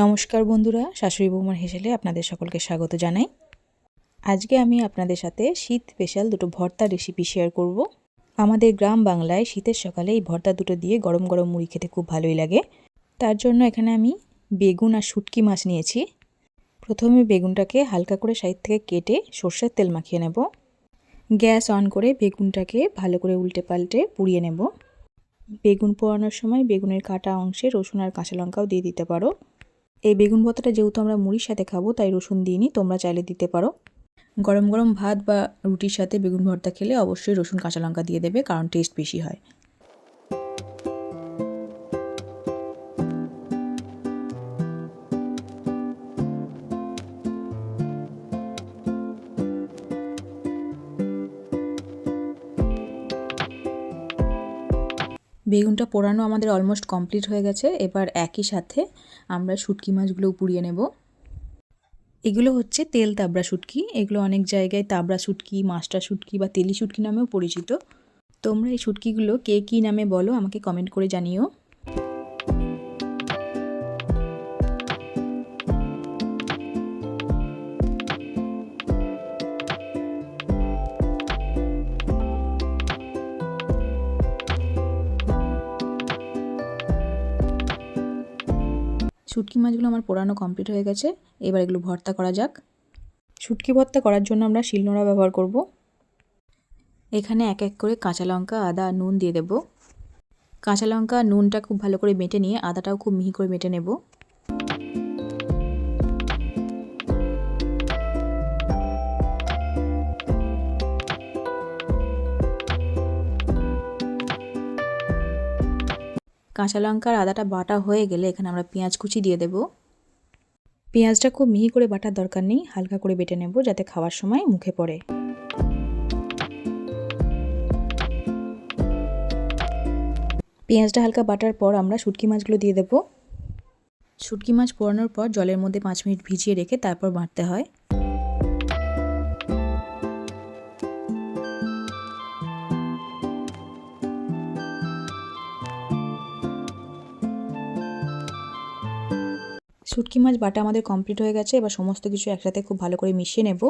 নমস্কার বন্ধুরা, শাশুড়ি বৌমার হেসেলে আপনাদের সকলকে স্বাগত জানাই। আজকে আমি আপনাদের সাথে শীত স্পেশাল দুটো ভর্তা রেসিপি শেয়ার করব। আমাদের গ্রাম বাংলায় শীতের সকালে এই ভর্তা দুটো দিয়ে গরম গরম মুড়ি খেতে খুব ভালোই লাগে। তার জন্য এখানে আমি বেগুন আর শুটকি মাছ নিয়েছি। প্রথমে বেগুনটাকে হালকা করে সাইড থেকে কেটে সর্ষের তেল মাখিয়ে নেব। গ্যাস অন করে বেগুনটাকে ভালো করে উল্টে পাল্টে পুড়িয়ে নেব। বেগুন পোড়ানোর সময় বেগুনের কাটা অংশে রসুন আর কাঁচা লঙ্কাও দিয়ে দিতে পারো। এই বেগুন ভর্তাটা যেহেতু আমরা মুড়ির সাথে খাব, তাই রসুন দিইনি তোমরা চাইলে দিতে পারো। গরম গরম ভাত বা রুটির সাথে বেগুন ভর্তা খেলে অবশ্যই রসুন কাঁচা লঙ্কা দিয়ে দেবে, কারণ টেস্ট বেশি হয়। বেগুনটা পোড়ানো আমাদের অলমোস্ট কমপ্লিট হয়ে গেছে। এবার একই সাথে আমরা শুটকি মাছগুলোও পুড়িয়ে নেব। এগুলো হচ্ছে তেল তাবড়া শুটকি। এগুলো অনেক জায়গায় তাবড়া শুটকি মাস্টার শুটকি বা তেলি শুটকি নামেও পরিচিত। তোমরা এই শুটকিগুলো কে কী নামে বলো আমাকে কমেন্ট করে জানিও। শুটকি মাছগুলো আমার পোড়ানো কমপ্লিট হয়ে গেছে। এবার এগুলো ভর্তা করা যাক। শুটকি ভর্তা করার জন্য আমরা শিলনোড়া ব্যবহার করব। এখানে এক এক করে কাঁচা লঙ্কা, আদা, নুন দিয়ে দেব। কাঁচা লঙ্কা, নুনটা খুব ভালো করে মেটে নিয়ে আদাটাও খুব মিহি করে মেটে নেব। কাঁচা লঙ্কার আদাটা বাটা হয়ে গেলে এখানে আমরা পেঁয়াজ কুচি দিয়ে দেব। পেঁয়াজটা খুব মিহি করে বাটার দরকার নেই, হালকা করে বেটে নেব যাতে খাওয়ার সময় মুখে পড়ে। পেঁয়াজটা হালকা বাটার পর আমরা শুটকি মাছগুলো দিয়ে দেব। শুটকি মাছ পোড়ানোর পর জলের মধ্যে পাঁচ মিনিট ভিজিয়ে রেখে তারপর বাঁটতে হয়। শুটকি মাছ, বাটা আমাদের কমপ্লিট হয়ে গেছে। এবার সমস্ত কিছু একসাথে খুব ভালো করে মিশিয়ে নেব।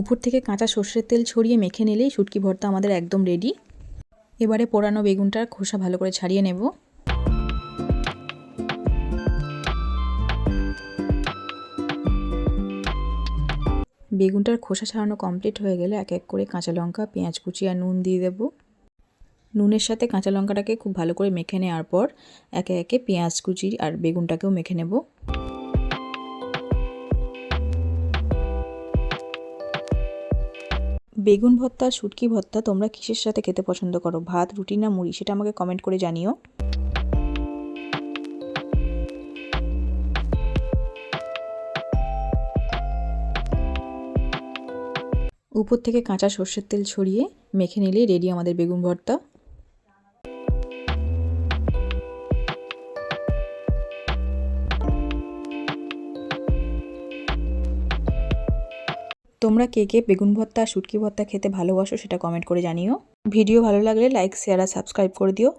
উপর থেকে কাঁচা সর্ষের তেল ছড়িয়ে মেখে নিলেই শুটকি ভর্তা আমাদের একদম রেডি এবারে পোড়ানো বেগুনটার খোসা ভালো করে ছাড়িয়ে নেব। বেগুনটার খোসা ছাড়ানো কমপ্লিট হয়ে গেলে এক এক করে কাঁচা লঙ্কা, পেঁয়াজ কুচি আর নুন দিয়ে দেব। নুনের সাথে কাঁচা লঙ্কাটাকে খুব ভালো করে মেখে নেওয়ার পর একে একে পেঁয়াজ কুচি আর বেগুনটাকেও মেখে নেব। বেগুন ভর্তা শুটকি ভর্তা তোমরা কিসের সাথে খেতে পছন্দ করো? ভাত, রুটি না মুড়ি? সেটা আমাকে কমেন্ট করে জানিও। উপর থেকে কাঁচা সর্ষের তেল ছড়িয়ে মেখে নিলেই রেডি আমাদের বেগুন ভর্তা। তোমরা কে কে বেগুন ভর্তা শুটকি ভর্তা খেতে ভালোবাসো সেটা কমেন্ট করে জানিও। ভিডিও ভালো লাগলে লাইক শেয়ার আর সাবস্ক্রাইব করে দিও।